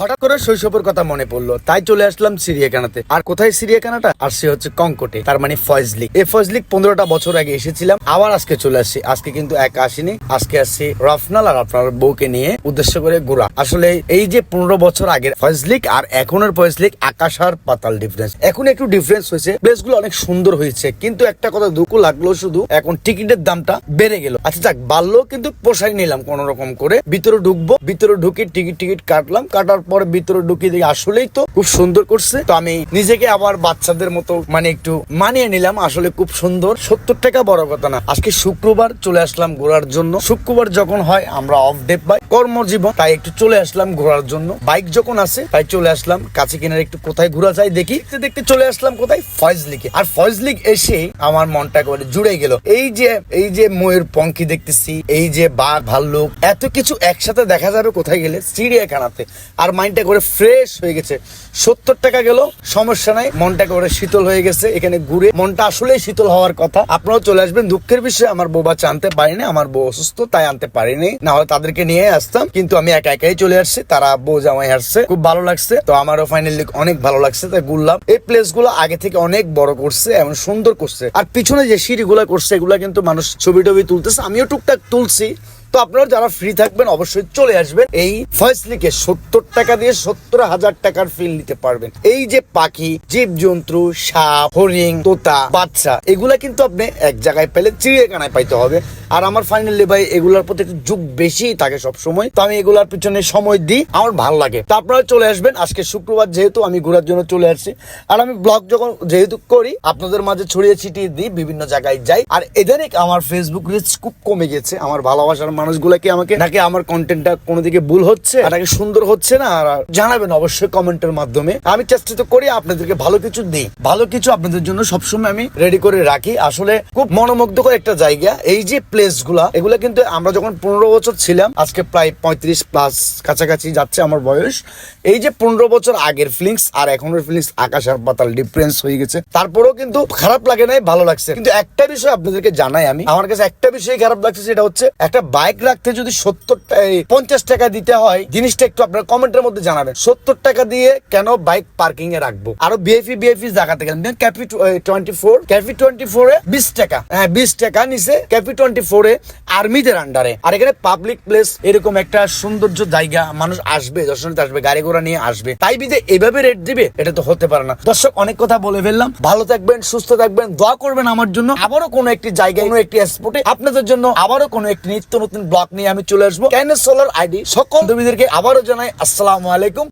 হঠাৎ করে শৈশবের কথা মনে পড়ল, তাই চলে আসলাম সিরিয়াখানাতে আর কোথায় সিরিয়াখানাটা আর সে হচ্ছে কঙ্কটে, তার মানে ফয়জলিক এই ফয়জলিক পনেরোটা বছর আগে এসেছিলাম, আবার আজকে চলে আসছি। আজকে কিন্তু এক আসিনি, আজকে আসছি রফনাল আর আপনার বউকে নিয়ে উদ্দেশ্য করে ঘোরা। আসলে এই যে পনেরো বছর আগের ফয়জলিক আর এখনের ফয়জলিক আকাশ আর পাতাল ডিফারেন্স এখন একটু ডিফারেন্স হয়েছে প্লেসগুলো অনেক সুন্দর হয়েছে, কিন্তু একটা কথা দুঃখ লাগল শুধু, এখন টিকিটের দামটা বেড়ে গেল। আচ্ছা যাক, বাড়লো কিন্তু পোষাই নিলাম কোন রকম করে, ভিতরে ঢুকবো, ভিতরে ঢুকে টিকিট টিকিট কাটলাম, কাটার পরে ভিতরে ঢুকিয়ে দেখি আসলেই তো খুব সুন্দর করছে। তো আমি নিজেকে আবার বাচ্চাদের মতো মানে একটু মানিয়ে নিলাম, আসলে খুব সুন্দর। সত্তর টাকা বড় কথা না। আজকে শুক্রবার চলে আসলাম ঘোরার জন্য। শুক্রবার যখন হয়, আমরা অফ ডে পাই। কর্মজীবন। তাই একটু চলে আসলাম ঘোরার জন্য। বাইক যখন আছে, তাই চলে আসলাম। কাছে কিনার একটু কোথায় ঘোরা যায় দেখি। দেখতে চলে আসলাম কোথায়? ফয়েজলিকে আর ফয়েজলিক এসে আমার মনটা একেবারে জুড়ে গেল। এই যে এই যে ময়ূর পঙ্কি দেখতেছি, এই যে বাঘ, ভাল্লুক, এত কিছু একসাথে দেখা যাবে কোথায় গেলে? চিড়িয়াখানাতে। আর মাইন্ডটা করে ফ্রেশ হয়ে গেছে। সত্তর টাকা গেল, সমস্যা নাই। মনটা করে শীতল হয়ে গেছে এখানে ঘুরে। মনটা আসলেই শীতল হওয়ার কথা। আপনারাও চলে আসবেন। দুঃখের বিষয়ে আমার বাচ্চা আনতে পারিনি। আমার বউ অসুস্থ, তাই আনতে পারিনি। না হলে তাদেরকে নিয়ে আসতাম, কিন্তু আমি একা একাই চলে আসছি। তারা বউ জামাই আসছে। খুব ভালো লাগছে। তো আমারও ফাইনালি অনেক ভালো লাগছে। তাই ঘুরলাম। এই প্লেসগুলো আগে থেকে অনেক বড় করছে এবং সুন্দর করছে। আর পিছনে যে সিঁড়িগুলো করছে, এগুলা কিন্তু মানুষ ছবি টবি তুলতেছে। আমিও টুকটাক তুলছি। তো আপনারা যারা ফ্রি থাকবেন, অবশ্যই চলে আসবেন। এই ফয়েসলিকে সত্তর টাকা দিয়ে সত্তর হাজার টাকার ফিল নিতে পারবেন। এই যে পাখি জীব জন্তু সাপ, হরিণ, তোতা, বাচ্চা, এগুলা কিন্তু আপনি এক জায়গায় পেলে চিড়িয়াখানায় পাইতে হবে। আর আমার ফাইনালি ভাই এগুলার প্রতি একটু যুগ বেশি থাকে সব সময় তো আমি এগুলার পিছনে সময় দিই, আমার ভালো লাগে। তো আপনারা চলে আসবেন, আজকে শুক্রবার যেহেতু আমি ঘোরার জন্য চলে আসছি। আর আমি ব্লগ যখন যেহেতু করি, আপনাদের মাঝে ছড়িয়ে ছিটিয়ে দিই, বিভিন্ন জায়গায় যাই। আর এদানিক আমার ফেসবুক রিচ খুব কমে গেছে। আমার ভালোবাসার মানুষগুলো কি আমাকে, নাকি আমার কন্টেন্টটা কোনো দিকে ভুল হচ্ছে? আর নাকি সুন্দর হচ্ছে না? আর জানাবেন অবশ্যই কমেন্টের মাধ্যমে। আমি চেষ্টা তো করি আপনাদেরকে ভালো কিছু দিই। ভালো কিছু আপনাদের জন্য সবসময় আমি রেডি করে রাখি। আসলে খুব মনোমুগ্ধকর একটা জায়গা। এই যে প্লেস গুলা, এগুলা কিন্তু আমরা যখন পনেরো বছর ছিলাম, আজকে প্রায় পঁয়ত্রিশ প্লাস কাছাকাছি যাচ্ছে আমার বয়স। এই যে পনেরো বছর আগের ফিলিংস আর এখনের ফিলিংস আকাশ আর পাতাল ডিফারেন্স হয়ে গেছে। তারপরেও কিন্তু খারাপ লাগে নাই, ভালো লাগছে। কিন্তু একটা বিষয় আপনাদেরকে জানাই আমি, আমার কাছে একটা বিষয় খারাপ লাগছে, সেটা হচ্ছে একটা বাইক রাখতে যদি সত্তর পঞ্চাশ টাকা দিতে হয়, জিনিসটা একটু আপনার কমেন্টের মধ্যে জানাবেন। সত্তর টাকা দিয়ে কেন বাইক পার্কিং এ রাখব? আরও বিএফি বিএফি জায়গাতে গেলাম ক্যাপি টোয়েন্টি ফোর ক্যাপি টোয়েন্টি ফোর এ বিশ টাকা। হ্যাঁ বিশ টাকা নিচে ক্যাপি টোয়েন্টি ফোরে আর্মিদের আন্ডারে আর এখানে পাবলিক প্লেস এরকম একটা সৌন্দর্য জায়গা মানুষ আসবে, দর্শনার্থী আসবে, গাড়ি ঘোড়া নিয়ে আসবে। তাই বিদে এভাবে রেট দিবে, এটা তো হতে পারে না। দর্শক, অনেক কথা বলে ফেললাম। ভালো থাকবেন, সুস্থ থাকবেন, দোয়া করবেন আমার জন্য। আবারও কোনো একটি জায়গায়, কোনো একটি স্পটে আপনাদের জন্য আবারও কোনো একটি নিত্য নতুন ব্লগ নিয়ে আমি চলে আসব। ক্যানের সোলার আইডি সকল বান্ধবীদেরকে আবারও জানাই, আসসালামু আলাইকুম।